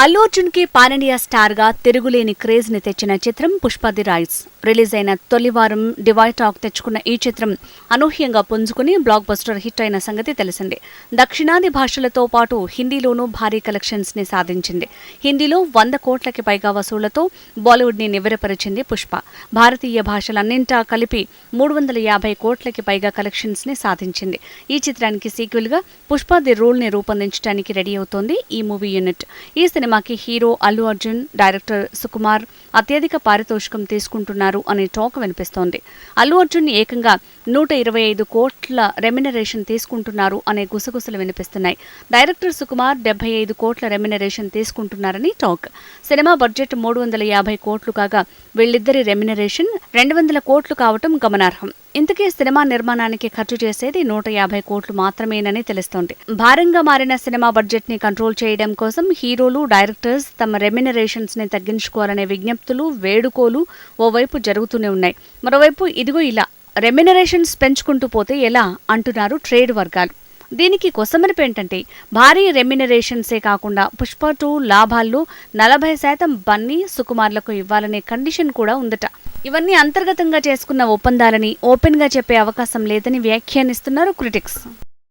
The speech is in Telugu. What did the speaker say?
అల్లు అర్జున్కి పానిండియా స్టార్గా తిరుగులేని క్రేజ్ని తెచ్చిన చిత్రం పుష్పది రైస్. రిలీజ్ అయిన తొలి వారం డివైడ్ టాక్ తెచ్చుకున్న ఈ చిత్రం అనూహ్యంగా పుంజుకుని బ్లాక్ బస్టర్ హిట్ అయిన సంగతి తెలిసిందే. దక్షిణాది భాషలతో పాటు హిందీలోనూ భారీ కలెక్షన్స్ని సాధించింది. హిందీలో వంద కోట్లకి పైగా వసూళ్ళతో బాలీవుడ్ని నివ్వెరపరిచింది పుష్ప. భారతీయ భాషలన్నింటా కలిపి మూడు వందల యాభై కోట్లకి పైగా కలెక్షన్స్ని సాధించింది. ఈ చిత్రానికి సీక్వెల్గా పుష్ప ది రూల్ని రూపొందించడానికి రెడీ అవుతోంది ఈ మూవీ యూనిట్. ఈ సినిమాకి హీరో అల్లు అర్జున్ డైరెక్టర్ సుకుమార్ అత్యధిక పారితోషికం తీసుకుంటున్నారు అనే టాక్ వినిపిస్తోంది. అల్లు అర్జున్ ఏకంగా నూట ఇరవై ఐదు కోట్ల రెమ్యునరేషన్ తీసుకుంటున్నారు అనే గుసగుసలు వినిపిస్తున్నాయి. డైరెక్టర్ సుకుమార్ డెబ్బై ఐదు కోట్ల రెమ్యునరేషన్ తీసుకుంటున్నారని టాక్. సినిమా బడ్జెట్ మూడు వందల యాభై కోట్లు కాగా వీళ్ళిద్దరి రెమ్యునరేషన్ రెండు వందల కోట్లు కావటం గమనార్హం. ఇంతకీ సినిమా నిర్మాణానికి ఖర్చు చేసేది నూట యాభై కోట్లు మాత్రమేనని తెలుస్తోంది. భారంగా మారిన సినిమా బడ్జెట్ని కంట్రోల్ చేయడం కోసం హీరోలు డైరెక్టర్స్ తమ రెమ్యునరేషన్స్ని తగ్గించుకోవాలనే విజ్ఞప్తులు వేడుకోలు ఓవైపు జరుగుతూనే ఉన్నాయి. మరోవైపు ఇదిగో ఇలా రెమ్యునరేషన్స్ పెంచుకుంటూ పోతే ఎలా అంటున్నారు ట్రేడ్ వర్గాలు. దీనికి కొసమరిపు ఏంటంటే భారీ రెమ్యునరేషన్సే కాకుండా పుష్ప టూ లాభాల్లో నలభై శాతం బన్నీ సుకుమార్లకు ఇవ్వాలనే కండిషన్ కూడా ఉందట. ఇవన్నీ అంతర్గతంగా చేసుకున్న ఒప్పందాలని ఓపెన్గా చెప్పే అవకాశం లేదని వ్యాఖ్యానిస్తున్నారు క్రిటిక్స్.